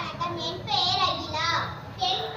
வணக்கம் என் பெயர் அகிலா டென்த்